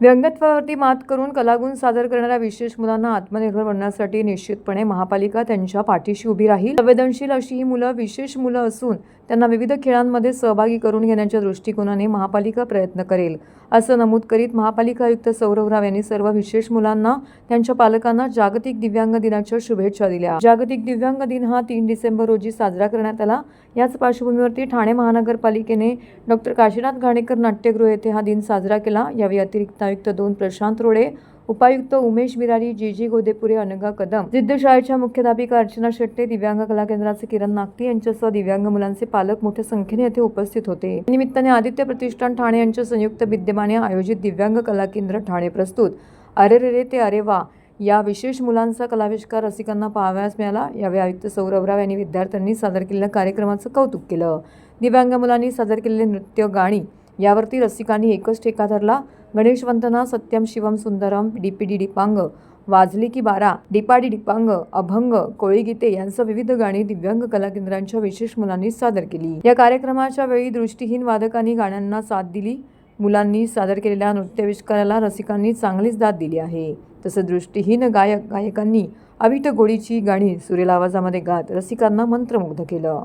व्यंगत्वावरती मात करून कलागुण सादर करणाऱ्या विशेष मुलांना आत्मनिर्भर बनण्यासाठी निश्चितपणे महापालिका त्यांच्या पाठीशी उभी राहील. संवेदनशील अशी ही मुलं विशेष मुलं असून त्यांना विविध खेळांमध्ये सहभागी करून घेण्याच्या दृष्टिकोनाने महापालिका प्रयत्न करेल. असं नमूद करीत महापालिका आयुक्त सौरभ राव यांनी सर्व विशेष मुलांना त्यांच्या पालकांना जागतिक दिव्यांग दिनाच्या शुभेच्छा दिल्या. जागतिक दिव्यांग दिन हा तीन डिसेंबर रोजी साजरा करण्यात आला. याच पार्श्वभूमीवरती ठाणे महानगरपालिकेने डॉक्टर काशीनाथ घाणेकर नाट्यगृह येथे हा दिन साजरा केला. यावेळी अतिरिक्त आयुक्त दोन प्रशांत रोडे उपायुक्त उमेश बिरारी जी जी गोदेपुरे अनगा कदम सिद्धशाळेच्या मुख्याध्यापिका अर्चना शेट्टे दिव्यांग कला केंद्राचे किरण नागती यांच्यासह दिव्यांग मुलांचे पालक मोठ्या संख्येने येथे उपस्थित होते. निमित्ताने आदित्य प्रतिष्ठान ठाणे यांच्या संयुक्त विद्यमाने आयोजित दिव्यांग कला केंद्र ठाणे प्रस्तुत. अरे रे रे ते अरे वा या विशेष मुलांचा कलाविष्कार रसिकांना पाहावयास मिळाला यावेळी आयुक्त सौरभ राव यांनी विद्यार्थ्यांनी सादर केलेल्या कार्यक्रमाचं कौतुक केलं. दिव्यांग मुलांनी सादर केलेले नृत्य गाणी यावरती रसिकांनी एकच ठेका धरला. गणेशवंतना सत्यम शिवम सुंदरम डीपीडी डिपांग वाजली की बारा डिपाडी डिपांग अभंग कोळी गीते यांचं विविध गाणी दिव्यांग कला केंद्रांच्या विशेष मुलांनी सादर केली. या कार्यक्रमाच्या वेळी दृष्टीहीन वादकांनी गाण्यांना साथ दिली. मुलांनी सादर केलेल्या नृत्याविष्काराला रसिकांनी चांगलीच दाद दिली आहे. तसं दृष्टीहीन गायक गायकांनी अविट गोडीची गाणी सुरेल आवाजामध्ये गात रसिकांना मंत्रमुग्ध केलं.